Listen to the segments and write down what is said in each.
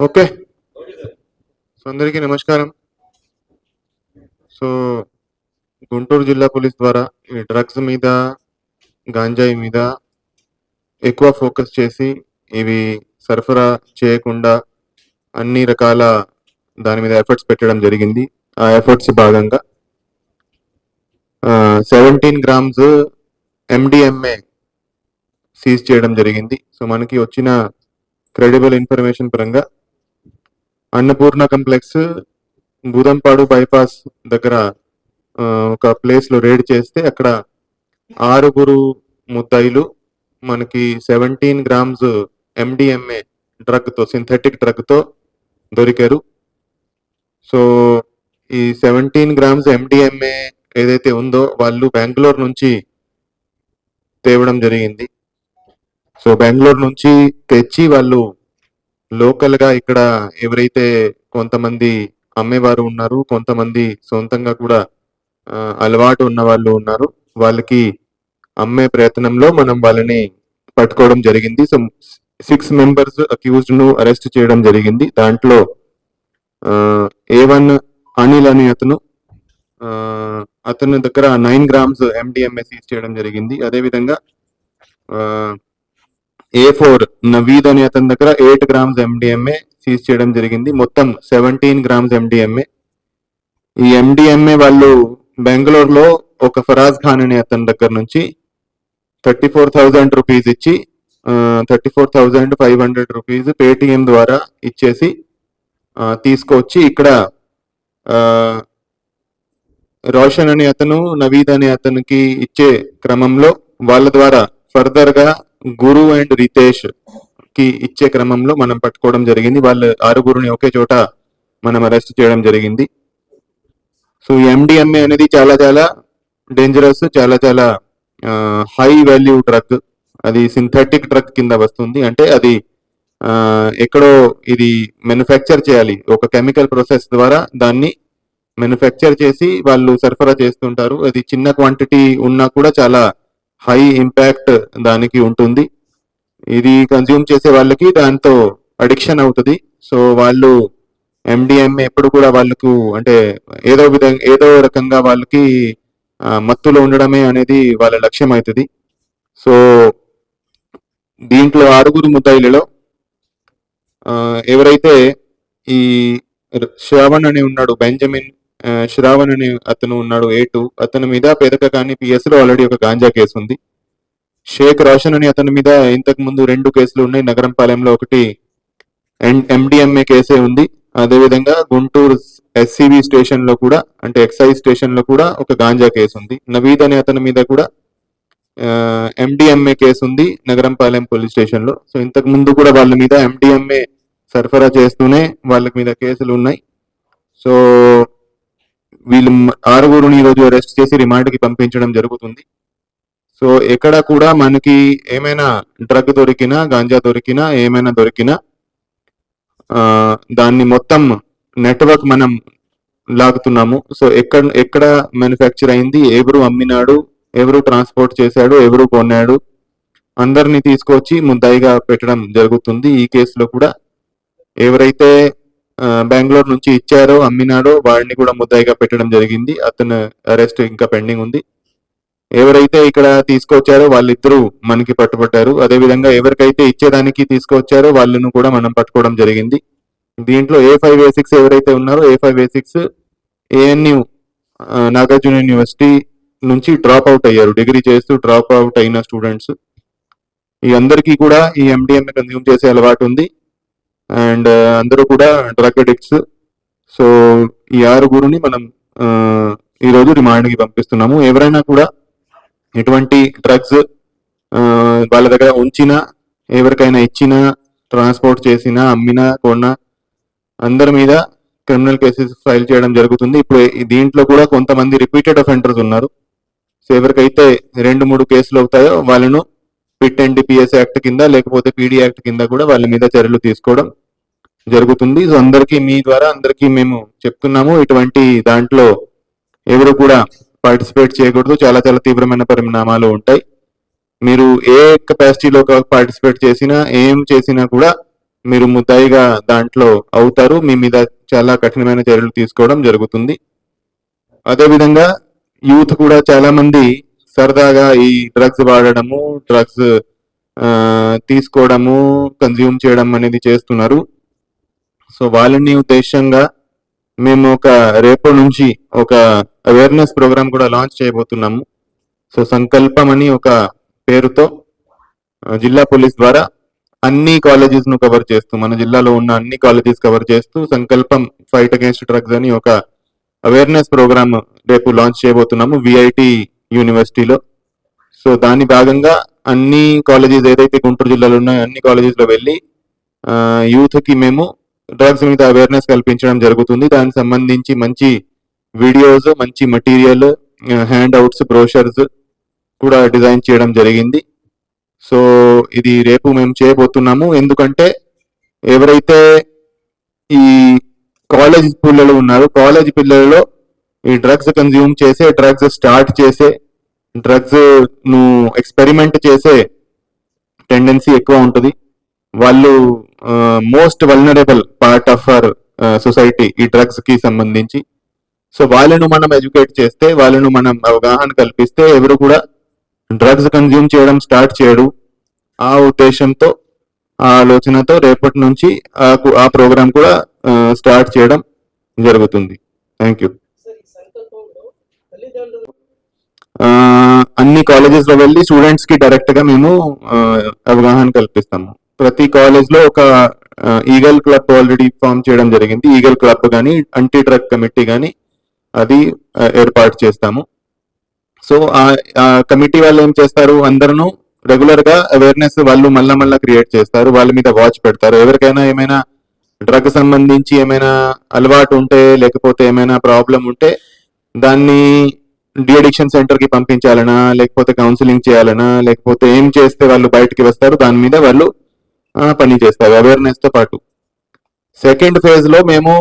Okay. So అందరికీ నమస్కారం. So Guntur జిల్లా పోలీస్ ద్వారా ఈ డ్రగ్స్ మీద గాంజాయి మీద ఎక్కువ ఫోకస్ చేసి ఇవి సరఫరా చేయకుండా అన్ని రకాల దాని మీద ఎఫర్ట్స్ పెట్టడం జరిగింది. ఆ ఎఫర్ట్స్ భాగంగా సెవెంటీన్ గ్రామ్స్ ఎండిఎంఏ సీజ్ చేయడం జరిగింది. సో మనకి వచ్చిన క్రెడిబుల్ ఇన్ఫర్మేషన్ పరంగా అన్నపూర్ణ కంప్లెక్స్ బూదంపాడు బైపాస్ దగ్గర ఒక ప్లేస్లో రేడ్ చేస్తే అక్కడ ఆరుగురు ముద్దాయిలు మనకి సెవెంటీన్ గ్రామ్స్ ఎండిఎంఏ డ్రగ్తో సింథటిక్ డ్రగ్తో దొరికారు. సో ఈ సెవెంటీన్ గ్రామ్స్ ఎండిఎంఏ ఏదైతే ఉందో వాళ్ళు బెంగళూరు నుంచి తేవడం జరిగింది. సో బెంగళూరు నుంచి తెచ్చి వాళ్ళు లోకల్గా ఇక్కడ ఎవరైతే కొంతమంది అమ్మేవారు ఉన్నారు కొంతమంది సొంతంగా కూడా అలవాటు ఉన్న వాళ్ళు ఉన్నారు వాళ్ళకి అమ్మే ప్రయత్నంలో మనం వాళ్ళని పట్టుకోవడం జరిగింది. సో సిక్స్ మెంబర్స్ అక్యూజ్డ్ను అరెస్ట్ చేయడం జరిగింది. దాంట్లో ఏ వన్ అనిల్ అని అతను అతని దగ్గర నైన్ గ్రామ్స్ ఎండిఎంఏ సీజ్ చేయడం జరిగింది. అదేవిధంగా ఏ ఫోర్ నవీద్ అనే అతని దగ్గర ఎయిట్ గ్రామ్స్ ఎండిఎంఏ సీజ్ చేయడం జరిగింది. మొత్తం సెవెంటీన్ గ్రామ్స్ ఎండిఎంఏ ఈ ఎండిఎంఏ వాళ్ళు బెంగళూరులో ఒక ఫరాజ్ ఖాన్ అనే అతని దగ్గర నుంచి థర్టీ ఫోర్ థౌజండ్ రూపీస్ ఇచ్చి thirty four thousand five hundred rupees Paytm ద్వారా ఇచ్చేసి తీసుకొచ్చి ఇక్కడ రోషన్ అనే అతను నవీద్ అనే అతనికి ఇచ్చే క్రమంలో వాళ్ళ ద్వారా ఫర్దర్గా గురు అండ్ రితేష్కి ఇచ్చే క్రమంలో మనం పట్టుకోవడం జరిగింది. వాళ్ళ ఆరుగురుని ఒకే చోట మనం అరెస్ట్ చేయడం జరిగింది. సో ఎండిఎంఏ అనేది చాలా చాలా డేంజరస్ చాలా చాలా హై వాల్యూ డ్రగ్ అది సింథటిక్ డ్రగ్ కింద వస్తుంది. అంటే అది ఎక్కడో ఇది మ్యానుఫ్యాక్చర్ చేయాలి. ఒక కెమికల్ ప్రాసెస్ ద్వారా దాన్ని మ్యానుఫ్యాక్చర్ చేసి వాళ్ళు సరఫరా చేస్తుంటారు. అది చిన్న క్వాంటిటీ ఉన్నా కూడా చాలా హై ఇంపాక్ట్ దానికి ఉంటుంది. ఇది కన్జ్యూమ్ చేసే వాళ్ళకి దాంతో అడిక్షన్ అవుతుంది. సో వాళ్ళు ఎండిఎం ఎప్పుడు కూడా వాళ్ళకు అంటే ఏదో విధంగా ఏదో రకంగా వాళ్ళకి మత్తులో ఉండడమే అనేది వాళ్ళ లక్ష్యం అవుతుంది సో దీంట్లో ఆరుగురు ముద్దాయిలలో ఎవరైతే ఈ శ్రావణ్ అని ఉన్నాడు బెంజమిన్ శ్రావణ్ అని అతను ఉన్నాడు ఏ టూ అతని మీద పెదక కానీ పిఎస్లో ఆల్రెడీ ఒక గాంజా కేసు ఉంది. షేక్ రోషన్ అని అతని మీద ఇంతకు ముందు రెండు కేసులు ఉన్నాయి. నగరంపాలెంలో ఒకటి ఎండిఎంఏ కేసే ఉంది. అదేవిధంగా గుంటూరు ఎస్సీబీ స్టేషన్లో కూడా అంటే ఎక్సైజ్ స్టేషన్లో కూడా ఒక గాంజా కేసు ఉంది. నవీద్ అనే అతని మీద కూడా ఎండిఎంఏ కేసు ఉంది నగరంపాలెం పోలీస్ స్టేషన్లో సో ఇంతకు ముందు కూడా వాళ్ళ మీద ఎండిఎంఏ సరఫరా చేస్తూనే వాళ్ళ మీద కేసులు ఉన్నాయి. సో వీళ్ళు ఆరుగురుని ఈరోజు అరెస్ట్ చేసి రిమాండ్కి పంపించడం జరుగుతుంది. సో ఎక్కడ కూడా మనకి ఏమైనా డ్రగ్ దొరికినా గాంజా దొరికినా ఏమైనా దొరికినా దాన్ని మొత్తం నెట్వర్క్ మనం లాగుతున్నాము. సో ఎక్కడ ఎక్కడ మ్యానుఫ్యాక్చర్ అయింది ఎవరు అమ్మినాడు ఎవరు ట్రాన్స్పోర్ట్ చేశాడు ఎవరు కొన్నాడు అందరిని తీసుకొచ్చి ముద్దాయిగా పెట్టడం జరుగుతుంది. ఈ కేసులో కూడా ఎవరైతే బెంగళూరు నుంచి ఇచ్చారో అమ్మినాడో. వాడిని కూడా ముద్దాయిగా పెట్టడం జరిగింది. అతను అరెస్ట్ ఇంకా పెండింగ్ ఉంది. ఎవరైతే ఇక్కడ తీసుకొచ్చారో వాళ్ళిద్దరూ మనకి పట్టుబట్టారు. అదేవిధంగా ఎవరికైతే ఇచ్చేదానికి తీసుకొచ్చారో వాళ్ళను కూడా మనం పట్టుకోవడం జరిగింది. దీంట్లో ఏ ఫైవ్ ఏ సిక్స్ ఎవరైతే ఉన్నారో A five A six ANU Nagarjuna university నుంచి డ్రాప్ అవుట్ అయ్యారు. డిగ్రీ చేస్తూ డ్రాప్ అవుట్ అయిన స్టూడెంట్స్ ఈ అందరికీ కూడా ఈ ఎండిఎంఏ కన్జ్యూమ్ చేసే అలవాటు ఉంది. అండ్ అందరూ కూడా డ్రగ్ అడిక్ట్స్ సో ఈ ఆరుగురుని మనం ఈరోజు రిమాండ్కి పంపిస్తున్నాము. ఎవరైనా కూడా ఎటువంటి డ్రగ్స్ వాళ్ళ దగ్గర ఉంచినా ఎవరికైనా ఇచ్చినా ట్రాన్స్పోర్ట్ చేసినా అమ్మినా కొన్నా అందరి మీద క్రిమినల్ కేసెస్ ఫైల్ చేయడం జరుగుతుంది. ఇప్పుడు దీంట్లో కూడా కొంతమంది రిపీటెడ్ అఫెండర్స్ ఉన్నారు. సో ఎవరికైతే రెండు మూడు కేసులు అవుతాయో వాళ్ళను పిట్ అండ్ పిఎస్ యాక్ట్ కింద లేకపోతే పీడీ యాక్ట్ కింద కూడా వాళ్ళ మీద చర్యలు తీసుకోవడం జరుగుతుంది. సో అందరికీ మీ ద్వారా అందరికీ మేము చెప్తున్నాము. ఇటువంటి దాంట్లో ఎవరు కూడా పార్టిసిపేట్ చేయకూడదు. చాలా చాలా తీవ్రమైన పరిణామాలు ఉంటాయి. మీరు ఏ కెపాసిటీలో పార్టిసిపేట్ చేసినా ఏం చేసినా కూడా మీరు ముద్దాయిగా దాంట్లో అవుతారు. మీ మీద చాలా కఠినమైన చర్యలు తీసుకోవడం జరుగుతుంది. అదేవిధంగా యూత్ కూడా చాలా మంది సరదాగా ఈ డ్రగ్స్ వాడడము డ్రగ్స్ తీసుకోవడము కన్జ్యూమ్ చేయడం అనేది చేస్తున్నారు. సో వాళ్ళని ఉద్దేశంగా మేము ఒక రేపు నుంచి ఒక అవేర్నెస్ ప్రోగ్రామ్ కూడా లాంచ్ చేయబోతున్నాము. సో సంకల్పం అని ఒక పేరుతో జిల్లా పోలీస్ ద్వారా అన్ని కాలేజెస్ను కవర్ చేస్తూ మన జిల్లాలో ఉన్న అన్ని కాలేజెస్ కవర్ చేస్తూ సంకల్పం ఫైట్ అగేన్స్ట్ డ్రగ్స్ అని ఒక అవేర్నెస్ ప్రోగ్రామ్ రేపు లాంచ్ చేయబోతున్నాము. విఐటి యూనివర్సిటీలో. సో దాని భాగంగా అన్ని కాలేజెస్ ఏదైతే గుంటూరు జిల్లాలో ఉన్నాయో అన్ని కాలేజెస్లో వెళ్ళి యూత్కి మేము డ్రగ్స్ మీద అవేర్నెస్ కల్పించడం జరుగుతుంది. దానికి సంబంధించి మంచి వీడియోస్ మంచి మటీరియల్ హ్యాండ్ అవుట్స్ బ్రోషర్స్ కూడా డిజైన్ చేయడం జరిగింది. సో ఇది రేపు మేము చేయబోతున్నాము. ఎందుకంటే ఎవరైతే ఈ కాలేజ్ పిల్లలు ఉన్నారో కాలేజ్ పిల్లలలో ఈ డ్రగ్స్ కన్జ్యూమ్ చేసే డ్రగ్స్ స్టార్ట్ చేసే డ్రగ్స్ను ఎక్స్పెరిమెంట్ చేసే టెండెన్సీ ఎక్కువ ఉంటుంది. వాళ్ళు most vulnerable part of our society ఈ డ్రగ్స్కి సంబంధించి. సో వాళ్ళను మనం ఎడ్యుకేట్ చేస్తే వాళ్ళను మనం అవగాహన కల్పిస్తే ఎవరు కూడా డ్రగ్స్ కన్జ్యూమ్ చేయడం స్టార్ట్ చేయడు ఆ ఉద్దేశంతో ఆ ఆలోచనతో రేపటి నుంచి ఆ ఆ ప్రోగ్రామ్ కూడా స్టార్ట్ చేయడం జరుగుతుంది. థ్యాంక్ యూ సార్ ఈ సంకల్పంలో తల్లిదండ్రులు ఆ, అన్ని కాలేజెస్లో వెళ్ళి స్టూడెంట్స్కి డైరెక్ట్గా మేము అవగాహన కల్పిస్తాము. ప్రతి కాలేజ్లో ఒక ఈగల్ క్లబ్ ఆల్రెడీ ఫామ్ చేయడం జరిగింది. ఈగల్ క్లబ్ కానీ అంటీ డ్రగ్ కమిటీ కానీ అది ఏర్పాటు చేస్తాము. సో ఆ కమిటీ వాళ్ళు ఏం చేస్తారు? అందరూ రెగ్యులర్గా అవేర్నెస్ వాళ్ళు మళ్ళా మళ్ళా క్రియేట్ చేస్తారు. వాళ్ళ మీద వాచ్ పెడతారు. ఎవరికైనా ఏమైనా డ్రగ్ సంబంధించి ఏమైనా అలవాటు ఉంటే లేకపోతే ఏమైనా ప్రాబ్లం ఉంటే దాన్ని డి సెంటర్కి పంపించాలనా లేకపోతే కౌన్సిలింగ్ చేయాలనా లేకపోతే ఏం చేస్తే వాళ్ళు బయటికి వస్తారు దాని మీద వాళ్ళు పని చేస్తారు అవేర్నెస్తో పాటు. సెకండ్ ఫేజ్లో మేము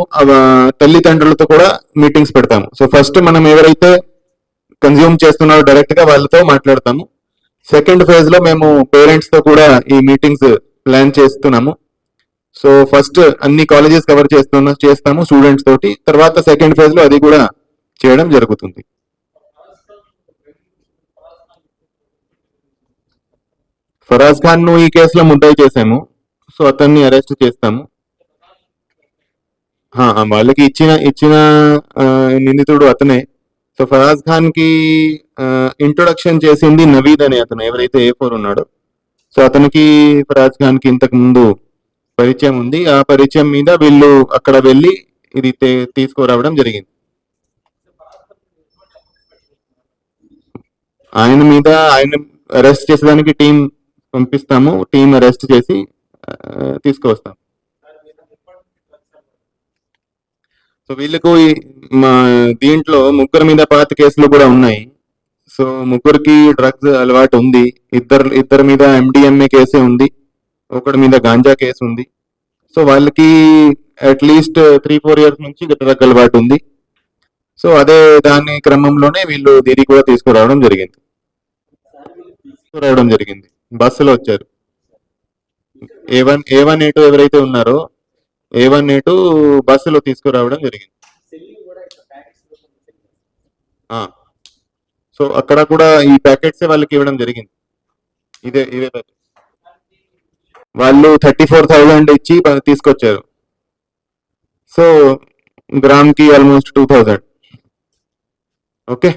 తల్లిదండ్రులతో కూడా మీటింగ్స్ పెడతాము. సో ఫస్ట్ మనం ఎవరైతే కన్జ్యూమ్ చేస్తున్నారో డైరెక్ట్గా వాళ్ళతో మాట్లాడతాము. సెకండ్ ఫేజ్లో మేము పేరెంట్స్తో కూడా ఈ మీటింగ్స్ ప్లాన్ చేస్తున్నాము. సో ఫస్ట్ అన్ని కాలేజెస్ కవర్ చేస్తున్నా చేస్తాము స్టూడెంట్స్ తోటి. తర్వాత సెకండ్ ఫేజ్లో అది కూడా చేయడం జరుగుతుంది. ఫరాజ్ ఖాన్ను ఈ కేసులో ముద్దాయి చేశాము సో అతన్ని అరెస్ట్ చేస్తాము వాళ్ళకి ఇచ్చిన ఇచ్చిన నిందితుడు అతనే. సో ఫరాజ్ ఖాన్కి ఇంట్రొడక్షన్ చేసింది నవీద్ అనే అతను. ఎవరైతే ఏ ఫోర్ ఉన్నాడో. సో అతనికి ఫరాజ్ ఖాన్కి ఇంతకు ముందు పరిచయం ఉంది. ఆ పరిచయం మీద వీళ్ళు అక్కడ వెళ్ళి ఇది తీసుకురావడం జరిగింది. ఆయన మీద ఆయన అరెస్ట్ చేసేదానికి టీం పంపిస్తాము టీం అరెస్ట్ చేసి తీసుకువస్తాం. సో వీళ్ళకు మా దీంట్లో ముగ్గురు మీద పాత కేసులు కూడా ఉన్నాయి. సో ముగ్గురికి డ్రగ్స్ అలవాటు ఉంది. ఇద్దరు ఇద్దరి మీద ఎండిఎంఏ కేసే ఉంది. ఒకటి మీద గాంజా కేసు ఉంది. సో వాళ్ళకి at least three four years నుంచి డ్రగ్ అలవాటు ఉంది. సో అదే దాని క్రమంలోనే వీళ్ళు దీనికి కూడా తీసుకురావడం జరిగింది. తీసుకురావడం జరిగింది. బస్సులో వచ్చారు. A one A one eight ఎవరైతే ఉన్నారో ఏ వన్ ఏ బస్సులో తీసుకురావడం జరిగింది. సో అక్కడ కూడా ఈ ప్యాకెట్సే వాళ్ళకి ఇవ్వడం జరిగింది. ఇదే ఇవే ప్యాకెట్స్ వాళ్ళు థర్టీ ఫోర్ థౌజండ్ ఇచ్చి తీసుకొచ్చారు. సో గ్రామ్కి ఆల్మోస్ట్ టూ థౌజండ్. ఓకే?